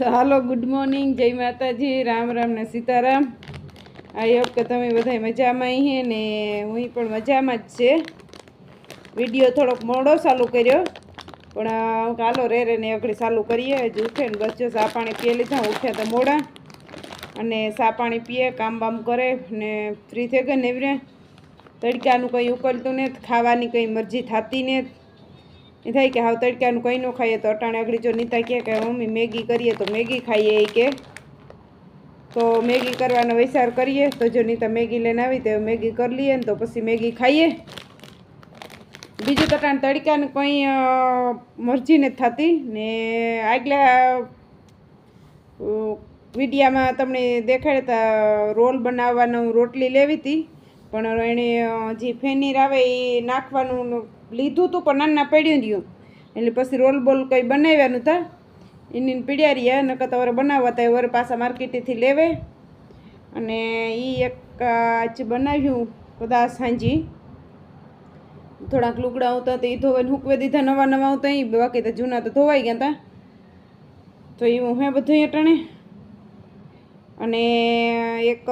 તો હાલો good morning જય માતાજી. રામ રામ ને સીતારામ. આઈ હોપ કે તમે બધા મજામાં હે ને હું પણ મજામાં જ છે. વીડિયો થોડોક મોડો ચાલુ કર્યો, પણ કાલો રે રે ને અઘડી ચાલુ કરીએ. જ ઉઠે ને બસ જો સા પાણી પીએ લીધા. ઉઠ્યા તો મોડા. અને સા પાણી પીએ, કામ બામ કરે ને ફ્રી થઈ ગઈ ને એવી તડકાનું કંઈ ઉકલતું ને ખાવાની કંઈ મરજી થતી ને એ થાય કે હાવ તડકાનું કંઈ ન ખાઈએ તો અટાણે આગળ જો નીતા કહે કે મમ્મી, મેગી કરીએ તો મેગી ખાઈએ એ કે તો મેગી કરવાનો વિચાર કરીએ તો જો નીતા મેગી લઈને આવી તો મેગી કરી લઈએ ને તો પછી મેગી ખાઈએ. બીજું તો અટાણે તડકાનું કંઈ મરજી નથી થતી ને આગલા વિડીયામાં તમને દેખાડતા રોલ બનાવવાનો રોટલી લેવી હતી પણ એણે જે ફેનીર આવે એ નાખવાનું લીધું હતું પણ નાના પડ્યું રહ્યું એટલે પછી રોલ બોલ કંઈ બનાવ્યાનું હતા એની પીડ્યા નકર તમારે બનાવવા હતા વર પાછા માર્કેટેથી લેવે. અને એ એક આજ બનાવ્યું કદાચ સાંજી. થોડાક લુગડા હતા તો એ ધોવાઈને હૂકવે દીધા, નવા નવા હતા એ બાકી તો જૂના તો ધોવાઈ ગયા હતા તો એવું હે બધું અટાણે અને એક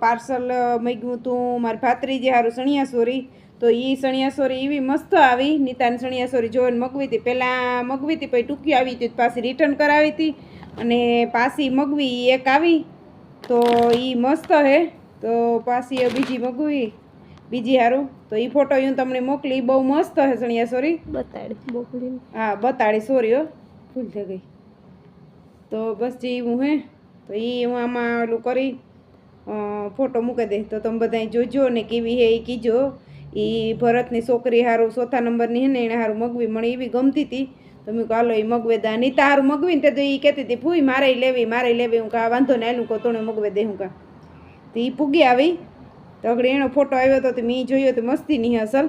પાર્સલ મગ્યું હતું મારી ભાત્રીજી હારું સણિયાસોરી તો એ સણિયાસોરી એવી મસ્ત આવી. નીતાની સણિયાસોરી જોઈને મગવી હતી. પહેલાં મગવી હતી પછી ટૂંકી આવી હતી પાછી રિટર્ન કરાવી હતી. અને પાછી મગવી એક આવી. તો એ મસ્ત હે. તો પાછી બીજી મગવી બીજી હારું. તો એ ફોટો હું તમને મોકલી. બહુ મસ્ત હે સણિયાસોરી. બતાડી બોકડી હા બતાડી સોરી હો. ભૂલ થઈ ગઈ. તો બસ જે હું હે તો એ હું આમાં ઓલું કરી ફોટો મૂકી દે. તો તમે બધા જોજો ને કેવી હે એ કીજો. એ ભરતની છોકરી હારું ચોથા નંબરની હેને એણે હારું મગવી મને એવી ગમતી હતી તો મેં કહું હાલો એ મગવે દા. નીતા હારું મગવી ને તે તો એ કહેતી હતી ફૂઈ મારે લેવી મારે લેવી. હું કા વાંધો ને આલું કહું તો મગવે દે. હું કા તો એ પૂગી આવી. તો આગળ એનો ફોટો આવ્યો હતો તો મેં જોયો તો મસ્તી નહીં અસલ.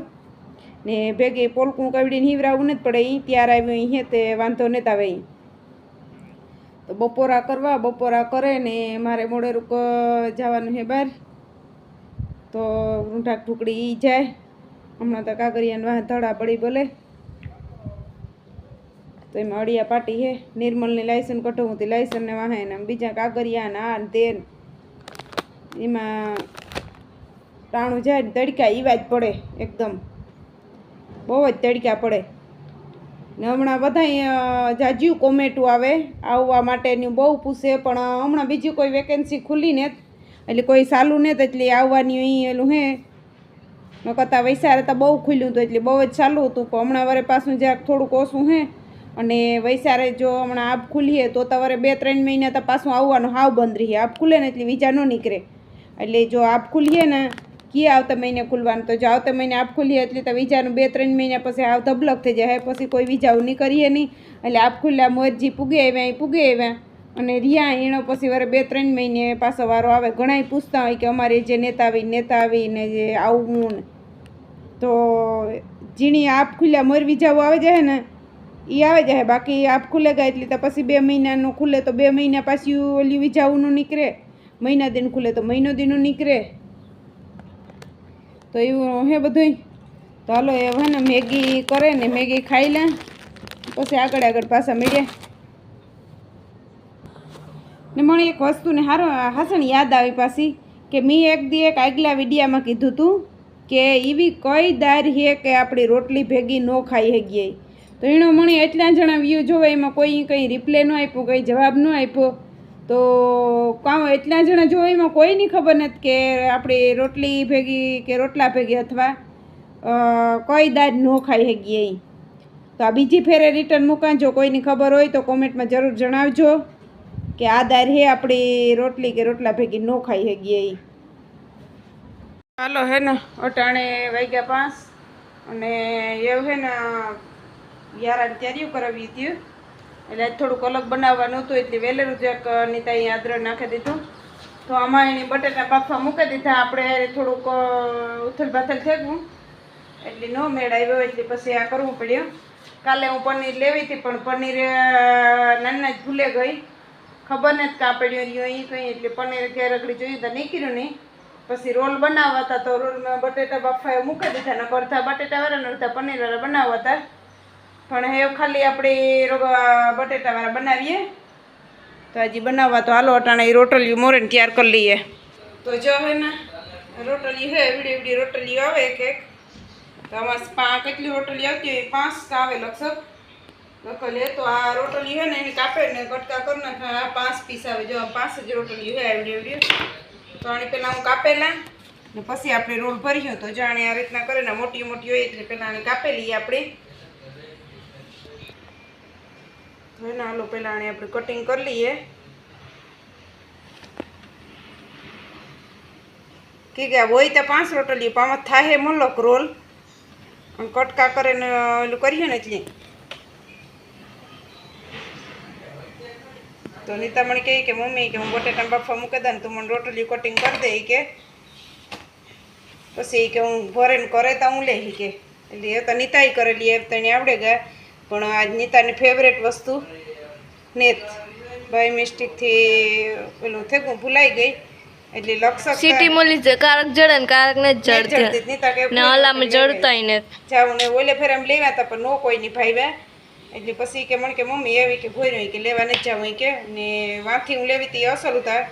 ને ભેગે પોલકું કવડીને હિવરાવું નથી પડે એ ત્યાર આવ્યો અહીં તે વાંધો નહીં આવે એ તો બપોરા કરવા, બપોરા કરે ને મારે મોડે રૂક જવાનું છે બહાર. તો રૂંઢાક ઢુકડી જાય. હમણાં તો કાગરિયાને વાહ ધડા પડી બોલે. તો એમાં અડિયા પાટી હે. નિર્મલની લાયસન કઢાવું હતી લાયસનને વાહે ને બીજા કાગરિયા આ તેન એમાં ટાણું જાય ને તડકા ઈવા જ પડે એકદમ. બહુ જ તડકા પડે. ને હમણાં બધા જાજ્યું કોમેટું આવે, આવવા માટેનું બહુ પૂછે, પણ હમણાં બીજી કોઈ વેકેન્સી ખુલ્લી ને એટલે કોઈ સાલું ને એટલે આવવાની એલું હે. નકરતા વૈસારે તો બહુ ખુલ્યું હતું, એટલે બહુ જ ચાલુ હતું, પણ હમણાં વરે પાછું જ્યાં થોડુંક ઓછું હે, અને વૈસારે જો હમણાં આપ ખુલીએ તો તમારે બે ત્રણ મહિના તો પાછું આવવાનું હાવ બંધ રહીએ આપ ખુલે ને એટલે બીજા ન નીકળે. એટલે જો આપ ખુલીએ ને કીએ આવતા મહિને ખુલવાનું? તો જો આવતા મહિને આપ ખુલીએ એટલે તો વિજાનું બે ત્રણ મહિના પછી આવ ધબલક થઈ જાય. પછી કોઈ વિઝા નહીં કરીએ નહીં. એટલે આપ ખુલ્લા મોરજી પૂગે આવ્યા અહીં પૂગે આવ્યા અને રિયા એનો પછી વરે બે ત્રણ મહિને પાછો વારો આવે. ઘણાય પૂછતા હોય કે અમારે જે નેતા આવી નેતા આવી ને જે આવવું ને તો જીણી આપ ખુલ્યા મરવી વિજાઓ આવે જાય ને એ આવે જાય. બાકી આપ ખુલે ગયા એટલે તો પછી બે મહિનાનું ખુલે તો બે મહિના પાછી ઓલી વિજાઓનું નીકળે. મહિના દિન ખુલે તો મહિનો દિનનું નીકળે. તો એવું હે બધુંય. તો હાલો એ હવે ને મેગી કરે ને મેગી ખાઈ લે. પછી આગળ આગળ પાછા મળ્યા ને મને એક વસ્તુને હારો હાસણ યાદ આવી પાછી કે મેં એક દી એક આગલા વિડીયામાં કીધું હતું કે એવી કઈ દાર હે કે આપણી રોટલી ભેગી ન ખાઈ હગીએ. તો એનો મને એટલા જણા વ્યૂ જોવે, એમાં કોઈ કંઈ રિપ્લે ન આપ્યો, કંઈ જવાબ ન આપ્યો. તો કાં એટલા જણા જોવે, એમાં કોઈની ખબર નથી કે આપણી રોટલી ભેગી કે રોટલા ભેગી અથવા કઈ દાળ ન ખાઈ હગીએ. તો આ બીજી ફેરે રિટર્ન મૂકાજો. કોઈની ખબર હોય તો કોમેન્ટમાં જરૂર જણાવજો કે આ દાળ હે આપણી રોટલી કે રોટલા ભેગી ન ખાઈ હગીએ હાલો હે ને, અટાણે વાગ્યા પાંચ અને એવું હે ને યારા તૈયારીઓ કરાવી હતી. એટલે થોડુંક અલગ બનાવવાનું હતું, એટલે વહેલેરું જ્યાંક નીતા અહીં આદર નાખી દીધું. તો આમાં એની બટેટા બાફવા મૂકી દીધા. આપણે થોડુંક ઉથલ પાથલ થેકવું એટલે ન મેળ આવ્યો, એટલે પછી આ કરવું પડ્યું. કાલે હું પનીર લેવી હતી, પણ પનીર નાના જ ભૂલે ગઈ. ખબર નથી કાં પડ્યું રહ્યું અહીં કંઈ, એટલે પનીર ઘેર રગડી જોયું તો નીકળ્યું નહીં. પછી રોલ બનાવવા હતા તો રોલમાં બટેટા બાફા મૂકી દીધા ને અડધા બટેટા વાળા ને અડધા પનીર વાળા બનાવવા હતા પણ હવે ખાલી આપણે બટેટાવાળા બનાવીએ. તો હજી બનાવવા તો હાલો અટાણે એ રોટલીઓ મોરેને તૈયાર કરી લઈએ. તો જો હે ને, રોટલી હે, એવડી એવડી રોટલી આવે એક એક. તો આમાં કેટલી રોટલી આવતી હોય? પાંચ આવે લગભગ. લખલે તો આ રોટલી હે ને એને કાપે ને કટકા કરી નાખે આ પાંચ પીસ આવે. જો પાંચ જ રોટલી હે, એવડી એવડી. તો આને હું કાપેલા ને પછી આપણે રોલ ભર્યો તો જાણે આ રીતના કરે ને મોટી મોટી હોય એટલે પહેલાં આને કાપેલી આપણે. તો એના હાલો પહેલાં આને આપણે કટિંગ કરી લઈએ. કે કે હોય તો પાંચ રોટલી પામાં થાય મલક રોલ. કટકા કરે ને ઓલું કરીએ ને એટલે તો નીતા મને કહે કે મમ્મી કે હું બટેટા બાફા મૂકી દઉં ને તું મને રોટલી કટિંગ કરી દે. કે પછી કે હું ભરેને કરે તો હું લે. કે એટલે એ તો નીતાઈ કરેલી એ તને આવડે ગયા પણ આજ નીતાની ફેવરેટ વસ્તુ નેત. બાય મિસ્ટેકથી પેલું થેકું ભૂલાઈ ગઈ. એટલે લક્ષક સિટી મોલી છે કારક જડે ને કારક ને જડતી. ને અલામાં જડતાય ને જાવું ને ઓલે ફેર એમ લેવા હતા પણ નો કોઈ નહીં ભાવ્યા એટલે પછી કે મને કે, મમ્મી આવી કે ભોય કે લેવા નથી જાઉં કે. ને વાંથી હું લેવી તી અસલ ઉતાર.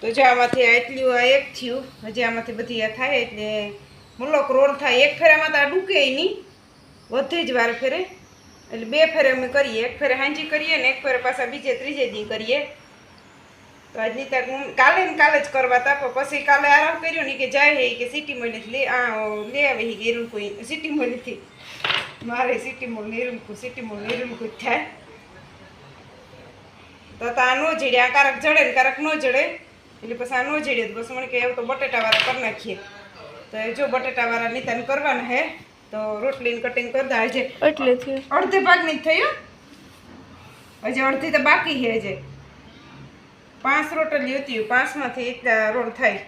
તો જો આમાંથી એટલું આ એક થયું, હજી આમાંથી બધી આ થાય એટલે મુલોક ક્રોણ થાય, એક ફેરામાં તો આ ડૂકે નહીં વધે જ વાર ફેરે. એટલે બે ફેરે અમે કરીએ, એક ફેરે હાંજી કરીએ ને એક ફેરે પાછા બીજે ત્રીજે દી કરીએ. તો આજ તક કાલે ને કાલે જ કરવા તા, પણ પછી કાલે આરામ કર્યો ને કે જાય હે કે સિટી મળી લે, આ, લે આવે ઈ કોઈ સિટી મોલીથી મારે સિટીમાં નિરમકું સિટીમાં નિરમકું જ થાય. તો આ નો જડે આ કારક જડે ને કારક નો જડે. એટલે પછી આ નો જડે તો પછી મને કે એવું તો બટેટાવાળા કરી નાખીએ. તો એ જો બટેટાવાળા નીતાને કરવાના હે તો રોટલીને કટિંગ કરતા હજે એટલે અડધે ભાગની જ થયું હજી અડધી તો બાકી છે હજે. પાંચ રોટલી હતી પાંચમાંથી એક રોલ થાય.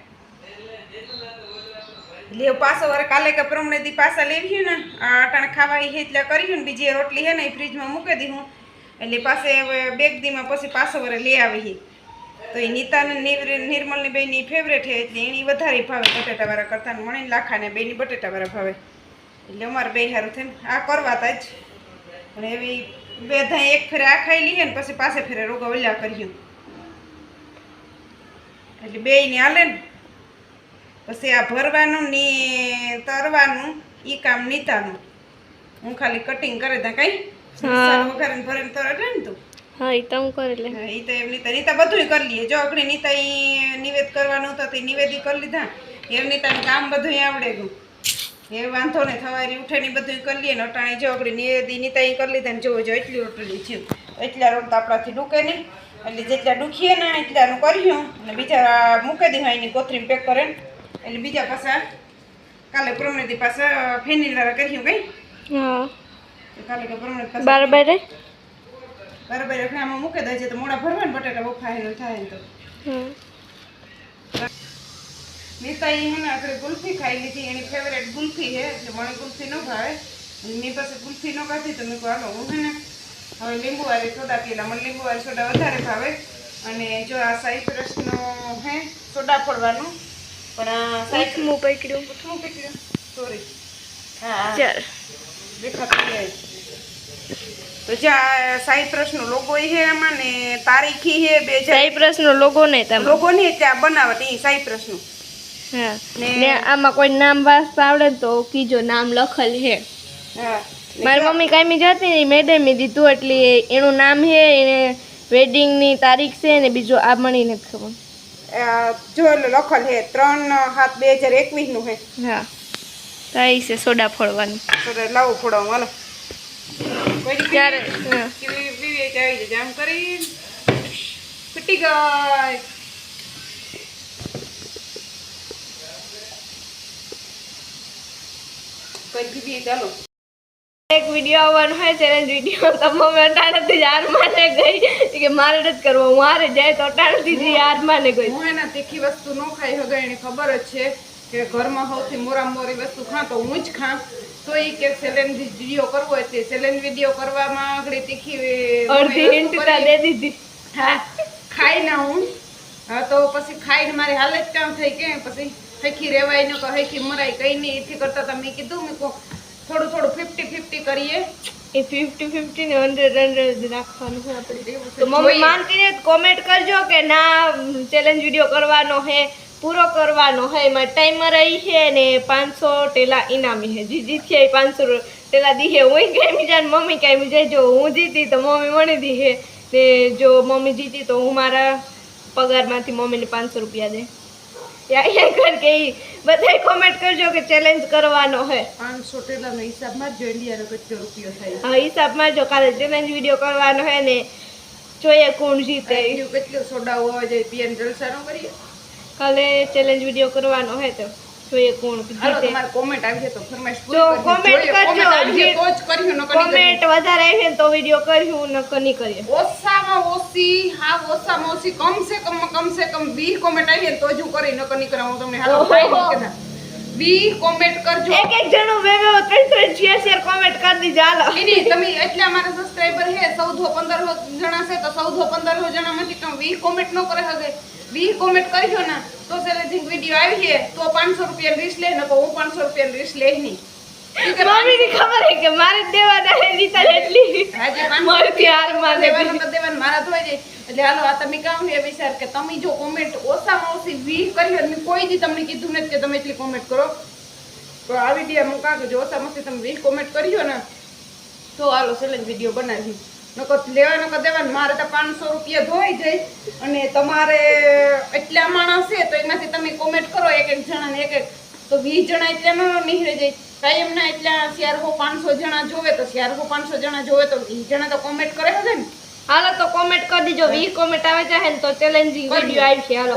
લે પાછો વર કાલે કે પ્રમણે દી પાછા લેવી ને. અટાણે ખાવા એ એટલે કર્યું ને. બીજી રોટલી હે ને એ ફ્રીજમાં મૂકી દી હું. એટલે પાસે બેગ દીમાં પછી પાછો વાર લઈ આવી તો એ નીતાને નિર- નિર્મલની બેની ફેવરેટ છે એટલે એની વધારે ભાવે બટેટાવાળા કરતાં મને લાખાને બેની બટેટાવાળા ભાવે. એટલે અમારે બે હારું થઈને આ કરવા તા જ. પણ એવી બે ધાય એક ફેરે આ ખાઈ લઈએ ને પછી પાસે ફેરે રોગા ઓલા કર્યું એટલે બે ને હાલે ને. પછી આ ભરવાનું ને તરવાનું એ કામ નીતાનું. હું ખાલી કટિંગ કરે તા કઈ? વઘારે ભરે ને તરત ને તું? હા એ તો હું કરે લે. હા, તો એમ નીતા નીતા બધુંય કરી લઈએ જો અગડી નીતા ઈ નિવેદ કરવાનું તો નિવેદી કરી લીધા. એમ નીતાનું કામ બધું આવડે ગયું. એ વાંધો ને થવારી ઉઠે ને બધું કરી લઈએ ને અટાણે જો અગડી નિવેદી નીતા ઈ કરી લીધા ને જોવો જો એટલી રોટલી એટલા રોટ તો આપણાથી ડૂકે નહીં. એટલે જેટલા ડૂકીએ ને એટલાનું કર્યું. અને બીજા મૂકી દીધા એની કોથરીમાં પેક કરે એટલે બીજા પાછા કાલે પ્રમણેથી પાછા ફેનિલવાળા કર્યું કઈ? હા. કાલે કે પ્રમણે પાછા બરાબર રે બરાબર એટલે આમાં મૂકી દેજે તો મોડા ભરવા ને બટાટા બફા હેલું થાય ને તો. હા નીતા એ હું ને આપણે ગુલ્ફી ખાઈ લીધી એની ફેવરેટ ગુલ્ફી છે એટલે મને ગુલ્ફી ન ભાવે. અને મેં પાસે ગુલ્ફી ન ખાધી તો મેં કહું હાલો હું ને હવે લીંબુ વાળી સોડા પીલા મને લીંબુ વાળી સોડા વધારે ભાવે. અને જો આ સાઈપ્રસનો હે સોડા ફોડવાનું પણ આ સાઈપ્રસ હું પકડ્યું. સોરી હા ચાલ. જાય તો જ્યાં સાઈપ્રસનો લોગો છે એમાં ને તારીખી છે બે હજાર સાઈપ્રસ નો લોગો ને તમે. લોગો નહીં ત્યાં બનાવટ એ સાઈપ્રસનું હા. ને- ને આમાં કોઈ નામ વાંચતા આવડે ને તો કીજો નામ લખેલ છે. હા. મારી મમ્મી કાંઈ જતી ને મેડમે દીધું એટલે એનું નામ છે એને વેડિંગની તારીખ છે ને બીજું આ મળીને ખબર. જો લખલ હે ત્રણ સાત બે હજાર એકવીસનું હે. હા થાય છે સોડા ફોડવાનું. તો લાવું ફોડાવું હાલો. ત્યારે પીવી- હા. પીવી- પીવી કે આવી જજે. આમ કરી ફૂટી ગઈ. પછી પીવી ચાલો. એક વીડિયો આવવાનો હોય ચેલેન્જ વીડિયો તો મમ્મી જ હાર માને ગઈ. કે મારે જ કરવો હું હારે જાય તો અટાણેથી જ હાર માને ગઈ. હું એના તીખી વસ્તુ ન ખાઈ હગે એની ખબર જ છે કે ઘરમાં સૌથી મોરા મોરી વસ્તુ ખાં તો હું જ ખાં. તો એ કે સેલેન્જ વીડિયો કરવો હોય તે સેલેન્જ વીડિયો કરવામાં આગળ તીખી અડધી હિન્ટ દે દીધી. હા ખાઈ ના હું. હા તો પછી ખાઈને મારી હાલત કામ થઈ કે પછી હૈખી રેવાય ન કે હેખી મરાય કઈ નહીં એથી કરતા તમે કીધું મેં કહું થોડું થોડું ફિફ્ટી ફિફ્ટી કરીએ. એ ફિફ્ટી ફિફ્ટી ને હંડ્રેડ હંડ્રેડ રાખવાનું છે આપણે. તો મમ્મી માનતી ને કોમેન્ટ કરજો કે ના ચેલેન્જ વીડિયો કરવાનો હે પૂરો કરવાનો હે એમાં ટાઈમર રહી છે ને પાંચસો ટેલા ઇનામી હે. જી જીત છે પાંચસો ટેલા દીહે હું. કઈ જાય મમ્મી કાંઈ જાય જો હું જીતી તો મમ્મી મને દી હે. ને જો મમ્મી જીતી તો હું મારા પગારમાંથી મમ્મીને પાંચસો રૂપિયા દે. યા યા કર કે ઈ બધાય કોમેન્ટ કરજો કે ચેલેન્જ કરવાનો હે. પાંચસો ટેલાનો હિસાબમાં જ જો ઇન્ડિયાનો કેટલો રૂપિયો થાય. હા હિસાબમાં જો કાલે ચેલેન્જ વીડિયો કરવાનો હે ને જોઈએ કોણ જીતે. કેટલું સોડા હોવા જોઈએ પીએન જલસાનો કરીએ. કાલે ચેલેન્જ વીડિયો કરવાનો હે તો. જોઈએ કોણ હાલો તમારે કોમેન્ટ આવી તો ફરમાઈશ જો પૂરી કરજો. તો જ કર્યું કોમેન્ટ વધારે આવી ને તો વીડિયો કર્યું નકર નહીં કરીએ ઓછામાં ઓછી હા ઓછામાં ઓછી કમ સે કમ કમ સે કમ 20 કોમેન્ટ આવી ને તો જ હું કરી નકર નહીં કરાવું તમને હાલો 20 કોમેન્ટ કરજો. એક એક જણો બે બે ત્રણ ત્રણ શેર શેર કોમેન્ટ કરી દીજો હાલો. એની તમે એટલા મારા સબસ્ક્રાઇબર હે 14 15 જણા છે તો 14 15 જણામાંથી તમે 20 કોમેન્ટ ન કરે હગે 20 કોમેન્ટ કરજો ને તો ચેલેન્જિંગ વીડિયો આવી છે તો 500 રૂપિયા રીસ લે ને હું 500 રૂપિયા રીસ લે નહીં. ઠીક છે? મમ્મીની ખબર હે કે મારે દેવાના હે નીતા એટલી. આજે 500 મારથી હાર માને દેવાનું તો દેવાનું મારા ધોઈ જાય એટલે હાલો આ તમે કામ એ વિચાર કે તમે જો કોમેન્ટ ઓછામાં ઓછી વી કરી મેં કોઈ દી તમને કીધું નથી કે તમે એટલી કોમેન્ટ કરો. તો આ વીડિયો હું કાં જો ઓછામાં ઓછી તમે વી કોમેન્ટ કર્યો ને તો હાલો સેલેજ વીડિયો બનાવી. નકર લેવા નકર દેવા મારે તો પાંચસો રૂપિયા ધોઈ જાય અને તમારે એટલા માણસ છે તો એમાંથી તમે કોમેન્ટ કરો એક એક જણાને એક એક. તો વીસ જણા એટલા ન નીકળી જાય. કાયમના એટલા ચારસો પાંચસો જણા જોવે તો ચારસો પાંચસો જણા જોવે તો વીસ જણા તો કોમેન્ટ કરે છે ને. હાલો તો કોમેન્ટ કરી દીજો. વીસ કોમેન્ટ આવે છે ને તો ચેલેન્જિંગ વીડિયો આવશે. હાલો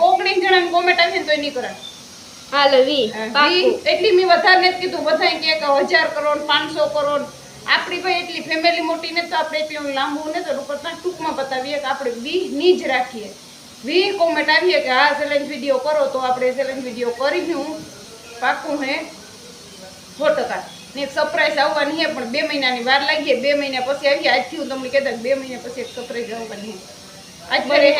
ઓગણીસ જણા કોમેન્ટ આવી ને તો નહીં કરાય. હાલો 20 વી- એટલી મેં વધારે નથી કીધું. બધા કે કે હજાર કરોડ પાંચસો કરોડ. આપણી ભાઈ એટલી ફેમિલી મોટી ને તો આપણે એટલું લાંબુ ને તો રૂપરતા ટૂંકમાં બતાવીએ કે આપણે વીની જ રાખીએ. વી કોમેન્ટ આવીએ કે આ ચેલેન્જ વીડિયો કરો તો આપણે ચેલેન્જ વીડિયો કરીશું પાકું હે. સો ટકા. ને એક સરપ્રાઈઝ આવવાની છે પણ બે મહિનાની વાર લાગીએ બે મહિના પછી આવીએ આજથી હું તમને કહેતા બે મહિના પછી એક સરપ્રાઈઝ આવવાની આજ ફેરે.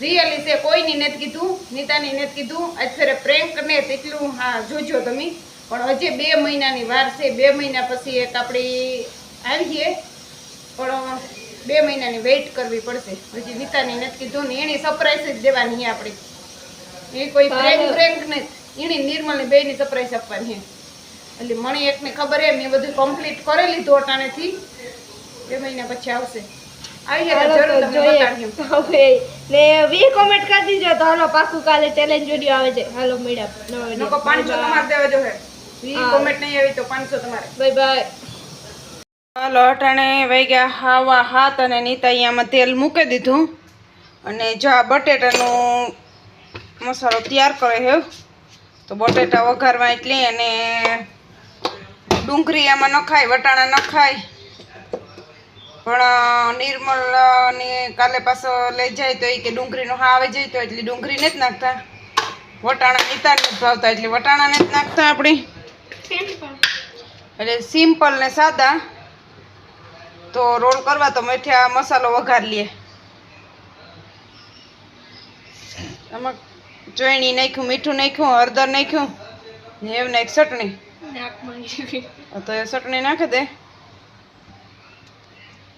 રિયલી છે. કોઈની નથી કીધું નીતાની નથી કીધું. આજ ફેરે પ્રેન્ક ને તેટલું હા જોજો તમે. પણ હજી બે મહિનાની વાર છે. બે મહિના પછી એક આપણી આવીએ. પણ બે મહિનાની વેઇટ કરવી પડશે. હજી નીતાની નથી કીધું ને એની સરપ્રાઈઝ જ દેવાની આપણી. એ કોઈ ફ્રેન્ક ફ્રેન્ક ને એની નિર્મલની બેની સરપ્રાઈઝ આપવાની એટલે મને એકને ખબર એમ મેં બધું કમ્પ્લીટ કરી લીધું અટાણેથી. બે મહિના પછી આવશે. આવી ને કોમેન્ટ કરી દીજો તો હાલો પાકું કાલે ચેલેન્જ વીડિયો આવે છે. હાલો મળ્યા. વીડિયો દેવા જોઈએ વી હા. કોમેન્ટ નહીં આવી તો પાંચસો તમારે. Bye bye. હાલો અટાણે વાગ્યા હાવા હાથ અને નીતા અહીંયામાં તેલ મૂકી દીધું. અને જો આ બટેટાનો મસાલો તૈયાર કરે છે તો બટેટા વઘારવા એટલે અને ડુંગળી એમાં નખાય વટાણા નખાય. પણ નિર્મલ ને કાલે પાછો લઈ જાય તો એ કે ડુંગળીનો હા આવી જાય તો એટલી ડુંગળી નથી નાખતા. વટાણા નીતા નથી ભાવતા એટલે વટાણા જ નાખતા આપણી. એટલે સિમ્પલ ને સાદા. તો રોલ કરવા તો મેઠિયા મસાલો વઘાર લઈએ આમાં ચોયણી નાખ્યું મીઠું નાખ્યું હળદર નાખ્યું ને એવું નાખ ચટણી. તો એ ચટણી નાખી દે.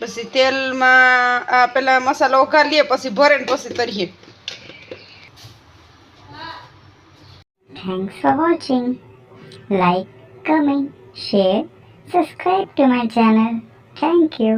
પછી તેલમાં આ પેલા મસાલો વઘાર લઈએ પછી ભરે ને પછી તરીએ Thanks for watching. Like, comment, share, subscribe to my channel. Thank you.